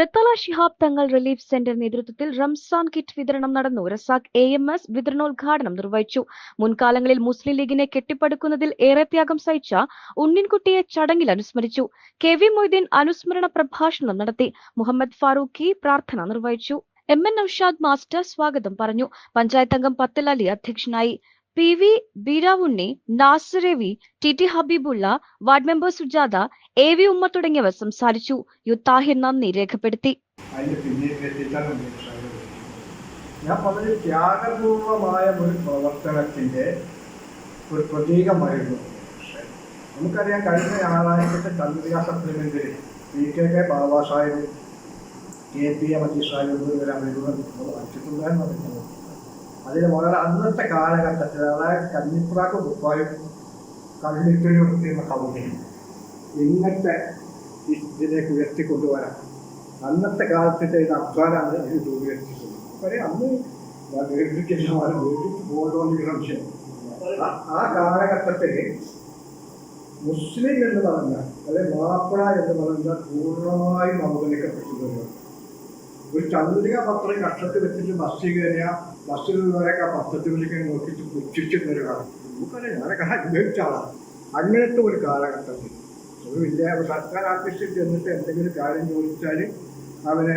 Thrithala Shihab Thangal relief centre നേതൃത്വത്തിൽ Ramzan kit വിതരണം നടന്നു. റസാഖ് എ എം എസ് വിതരണോദ്ഘാടനം നിർവഹിച്ചു. മുൻകാലങ്ങളിൽ മുസ്ലിം ലീഗിനെ കെട്ടിപ്പടുക്കുന്നതിൽ ഏറെ ത്യാഗം സഹിച്ച ഉണ്ണിൻകുട്ടിയെ ചടങ്ങിൽ അനുസ്മരിച്ചു. കെ വി മൊയ്തീൻ അനുസ്മരണ പ്രഭാഷണം നടത്തി. മുഹമ്മദ് ഫാറൂഖി പ്രാർത്ഥന നിർവഹിച്ചു. എം എൻ നൌഷാദ് മാസ്റ്റർ സ്വാഗതം പറഞ്ഞു. പഞ്ചായത്ത് അംഗം പത്തലലി അധ്യക്ഷനായി. P V Beeravunni Nasar A T T Habeebulla ward member Sujatha A V Umma തുടങ്ങിയവർ സംസാരിച്ചു. യു താഹിർ നന്ദി രേഖപ്പെടുത്തി. ഞാൻ പറഞ്ഞ ത്യാഗപൂർവമായ ഒരു പ്രവർത്തനത്തിന്റെ ഒരു പ്രതീകമായിരുന്നു. നമുക്കറിയാം കഴിഞ്ഞ ഞായറാഴ്ചത്തെ Chandrika സപ്ലിമെന്റിൽ P K K Baba Sahib K P A Majeed Sahib എന്നിവരെ മുഴുവൻ വച്ചിട്ടുണ്ടെന്ന് പറയുന്നത് അതിൽ വളരെ അന്നത്തെ കാലഘട്ടത്തിൽ അതായത് കന്നിപ്രാക്ക് കുപ്പായും കള്ളിക്കഴി വൃത്തിയുന്ന കൗണ്ടിയും ഇന്നത്തെ ഇതിലേക്ക് ഉയർത്തിക്കൊണ്ടുവരാം. അന്നത്തെ കാലത്ത് ചെയ്ത അധ്വാനാണ് ഇത് രൂപീകരിച്ചിട്ടുള്ളത്. അപ്പം അന്ന് ദീർഘിക്കുന്നവരെ വീട്ടിൽ പോകണമെന്ന് സംശയം ആ കാലഘട്ടത്തിൽ മുസ്ലിം എന്ന് പറഞ്ഞാൽ അല്ലെ മാപ്പിള എന്ന് പറഞ്ഞാൽ പൂർണമായും അവഗണിക്കപ്പെട്ടിട്ടുണ്ട് ഒരു ചന്ദ്രിക പത്രം കഷ്ടത്തിൽ വെച്ചിട്ട് ബസ്സിൽ കയറിയ ബസ്സിൽ നിന്നവരൊക്കെ ആ വിളിക്കാൻ നോക്കിയിട്ട് പുച്ഛിച്ച് കയറുകയാണ് നമുക്കറിയാം ഞാനൊക്കെ അനുഭവിച്ച ആളാണ്. അങ്ങനത്തെ ഒരു കാലഘട്ടത്തിൽ. ഒരു വലിയ സർക്കാർ ആഫീസിൽ ചെന്നിട്ട് എന്തെങ്കിലും കാര്യം ചോദിച്ചാൽ അവനെ